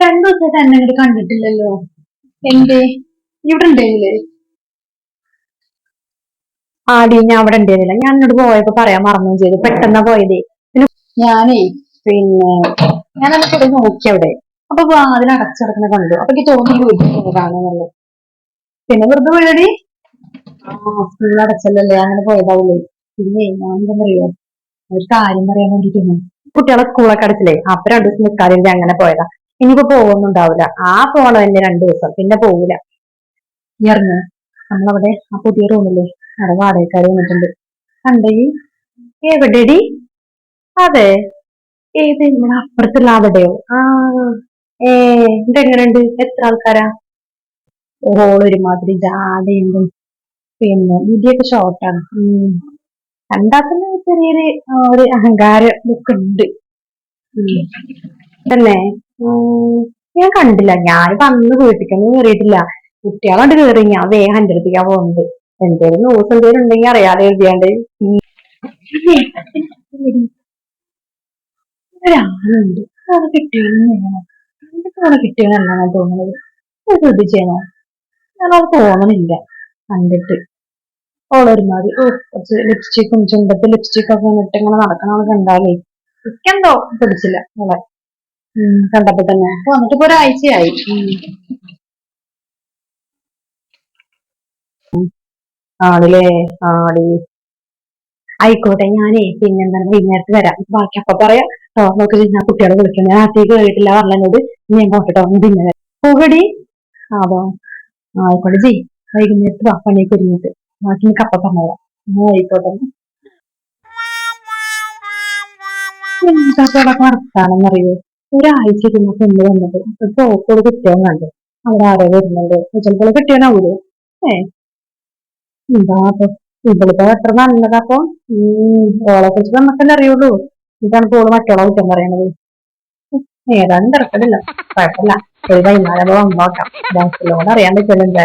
രണ്ടു എന്നെ ഇങ്ങോട്ട് കണ്ടിട്ടില്ലല്ലോ. എന്റെ ഇവിടെ ഉണ്ടായില്ലേ ആടി ഞാൻ അവിടെ ഉണ്ടായിരുന്നില്ല ഞാൻ എന്നോട് പോയപ്പോ പറയാൻ മറന്നു ചെയ്തു. പെട്ടെന്നാ പോയതേ. ഞാനേ പിന്നെ ഞാൻ എന്നിട്ട് നോക്കി അവിടെ. അപ്പൊ വാതിൽ അടച്ചിടക്കുന്ന കണ്ടു. അപ്പൊ എനിക്ക് തോന്നി വീട്ടിൽ പിന്നെ വെറുതെ പോയടി സ്കൂൾ അടച്ചല്ലേ അങ്ങനെ പോയതാവുള്ളൂ. പിന്നെ ഞാൻ എന്താ പറയാ ഒരു കാര്യം പറയാൻ വേണ്ടിട്ട് കുട്ടികളെ സ്കൂളൊക്കെ അടച്ചില്ലേ? അപ്പൊ രണ്ടു ദിവസം നിൽക്കാതിന്റെ അങ്ങനെ പോയതാ. ഇനിയിപ്പോ പോകുന്നുണ്ടാവില്ല. ആ പോണോ എന്നെ രണ്ടു ദിവസം. പിന്നെ പോവില്ല ഇറങ്ങ്. നമ്മളവിടെ ആ പുതിയ റൂമില്ലേ അവിടെ വാടകക്കാര് വന്നിട്ടുണ്ട്. കണ്ടേ എവിടെടി? അതെ. ഏത്? നമ്മുടെ അപ്പുറത്തുള്ള അവിടെയോ? ആ. ഏ ഇതെങ്ങനെയുണ്ട് എത്ര ആൾക്കാരാ? ഓൾ ഒരുമാതിരി ജാടയുണ്ടും. പിന്നെ മുടിയൊക്കെ ഷോർട്ടാണ് കണ്ടാത്തന്നെ ചെറിയൊരു ഒരു അഹങ്കാര ബുക്ക് ഉണ്ട് അല്ലേ? ഞാൻ കണ്ടില്ല. ഞാൻ വന്ന് വീട്ടിക്കൊന്നും കയറിയിട്ടില്ല കുട്ടികളോട് കയറി ഞാൻ വേഗം എന്റെ അടുത്തേക്കാ പോകുന്നത്. എന്തേലും ന്യൂസ് എന്തേലും ഉണ്ടെങ്കിൽ അറിയാതെ എഴുതിയാണ്ട്. ഒരാളുണ്ട്. അത് കിട്ടിയെന്ന് അവിടെ കിട്ടിയെന്നാണ് തോന്നുന്നത്? അത് ശ്രദ്ധിച്ചേനോ? ഞാനത് തോന്നണില്ല. കണ്ടിട്ട്. ഓളൊരുമാതിരി ഓ കുറച്ച് ലിപ്സ്റ്റിക്കും ചുണ്ടത്ത് ലിപ്സ്റ്റിക് ഒക്കെ ഇട്ട് ഇങ്ങനെ നടക്കണത് കണ്ടാലേ എനിക്കെന്തോ പിടിച്ചില്ല. അവളെ കണ്ടപ്പോ തന്നെ. അപ്പൊ വന്നിട്ട് ഇപ്പൊ ഒരാഴ്ചയായി ആളില്ലേ ആളി ആയിക്കോട്ടെ ഞാനേ പിന്നെ എന്താണ് വൈകുന്നേരത്ത് വരാം. ബാക്കി അപ്പൊ പറയാം. നോക്കി ഞാൻ കുട്ടികളെ വിളിക്കണം ഞാൻ അത്തേക്ക് കേട്ടില്ല പറഞ്ഞോട് ഞാൻ പോട്ടോ പിന്നെ പോകടി അതോ. ആയിക്കോട്ടെ ജി. വൈകുന്നേരത്ത് വാ പണിയൊക്കെ ഒരുങ്ങിട്ട് ബാക്കി കപ്പ ആ, ആയിക്കോട്ടെ എന്താ വർത്താണെന്നറിയോ ഒരാഴ്ച പിന്നെ കൊണ്ട് വന്നത് ഇപ്പൊ ഓക്കോട് കുട്ടിയും കണ്ടു. അവിടെ ആരോ വരുന്നുണ്ട്. ചിലപ്പോൾ കിട്ടിയാനാവൂലേ ഏ? എന്താ ഇവളിപ്പോ എത്ര നല്ലതാപ്പോ ഓളെ കുറിച്ച് നമുക്കല്ലേ അറിയുള്ളൂ. ഇതാണ് ഓൾ മറ്റോളെ കുറ്റം പറയണത്. ഏതാനും തിരക്കടില്ല കുഴപ്പമില്ല. ഒരു വൈകുന്നേരം വന്നോക്കാം ബാക്കിയുള്ളവരോട് അറിയാൻ പറ്റില്ല